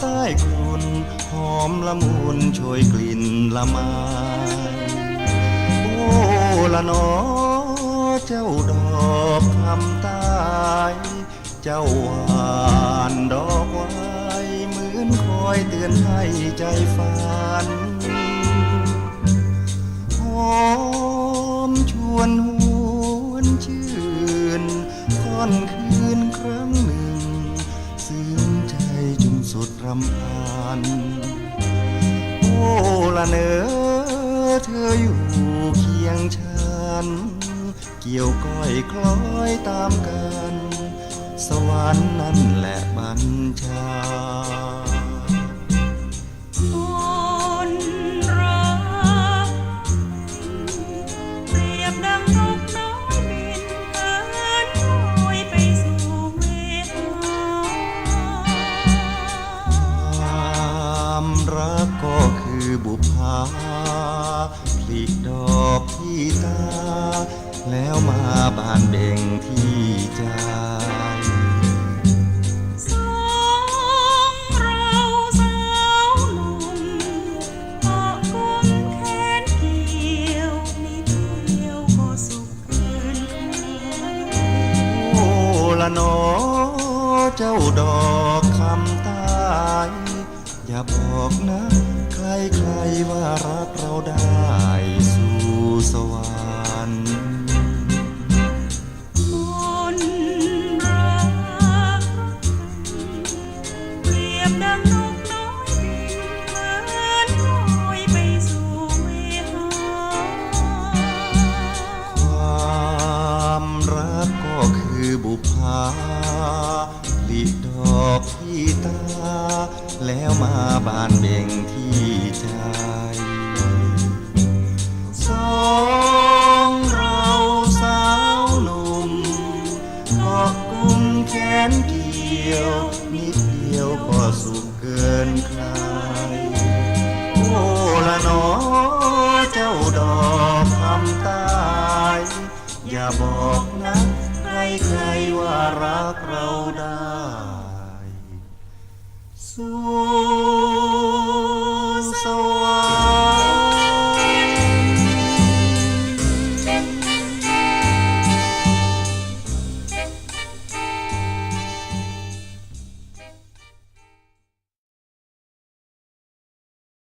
ใต้คุณหอมละมุนโชยกลิ่นละไม้โอ้ละนอเจ้าดอกคำใต้เจ้าหวานดอกไว้เหมือนคอยเตือนให้ใจฝันหอมชวนหวนชื่นค่อนคืนำพันโอ้ละเนอเธออยู่เคียงฉัน เกี่ยวก้อยคล้อยตามกัน สวรรค์นั่นแหละ พภาผลิดอกที่ตา แล้วมาบานเบ่งที่ใจสองเราสาวหนุ่มเกาะกุมแขนเกี่ยวนิดเดียวก็สุขเกินโอ้ละหนอเจ้าดอกคำตาย อย่าบอกนะ ใครใครว่ารักเราได้สู่สวรรค์ ก็คือบุพภาลิดอกที่ตา แล้วมาบานเบ่งที่ใจสองเราสาวหนุ่มกาะกุมแขนเกี่ยว นิดเดียวก็สุขเกินใครโอ้ละนอเจ้าดอกคำตาย อย่าบอกนะ